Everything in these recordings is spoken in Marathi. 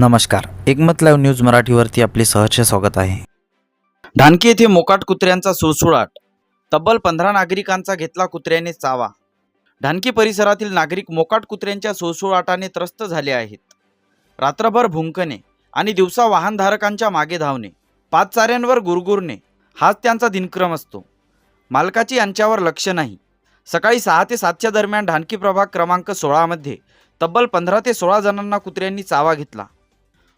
नमस्कार. एकमत लाईव्ह न्यूज मराठीवरती आपले सहर्ष स्वागत आहे. ढानकी येथे मोकाट कुत्र्यांचा सुळसुळाट. तब्बल पंधरा नागरिकांचा घेतला कुत्र्याने चावा. ढानकी परिसरातील नागरिक मोकाट कुत्र्यांच्या सुळसुळाटाने त्रस्त झाले आहेत. रात्रभर भुंकणे आणि दिवसा वाहनधारकांच्या मागे धावणे पाच चाऱ्यांवर गुरगुरणे हाच त्यांचा दिनक्रम असतो. मालकाची यांच्यावर लक्ष नाही. सकाळी सहा ते सातच्या दरम्यान ढानकी प्रभाग क्रमांक सोळामध्ये तब्बल पंधरा ते सोळा जणांना कुत्र्यांनी चावा घेतला.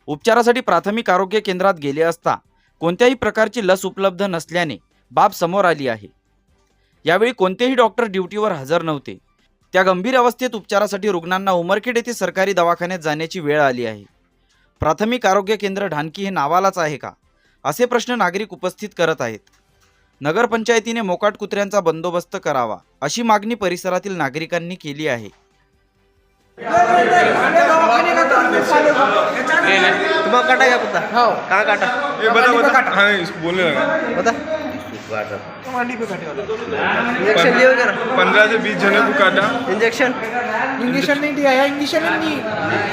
उपचारासाठी प्राथमिक आरोग्य केंद्रात गेले असता कोणत्याही प्रकारची लस उपलब्ध नसल्याने बाब समोर आली आहे. यावेळी कोणतेही डॉक्टर ड्युटीवर हजर नव्हते. त्या गंभीर अवस्थेत उपचारासाठी रुग्णांना उमरखेड येथे सरकारी दवाखान्यात जाण्याची वेळ आली आहे. प्राथमिक आरोग्य केंद्र ढानकी हे नावालाच आहे का? असे प्रश्न नागरिक उपस्थित करत आहेत. नगरपंचायतीने मोकाट कुत्र्यांचा बंदोबस्त करावा अशी मागणी परिसरातील नागरिकांनी केली आहे. तुम्हाला काटा हो. का काटा. ये बता बता हाँ इस बोलने लगा बता इंजेक्शन पंद्रह से बीस जने को काटा. इंजेक्शन इंजेक्शन नहीं दिया है इंजेक्शन नहीं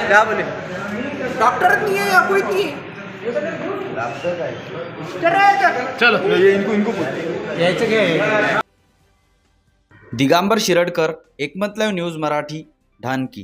क्या बोले. डॉक्टर नहीं है या कोई नहीं है चलो. ये इनको इनको पूछ दिगांबर शिरडकर एकमत लाईव्ह न्यूज मराठी ढानकी.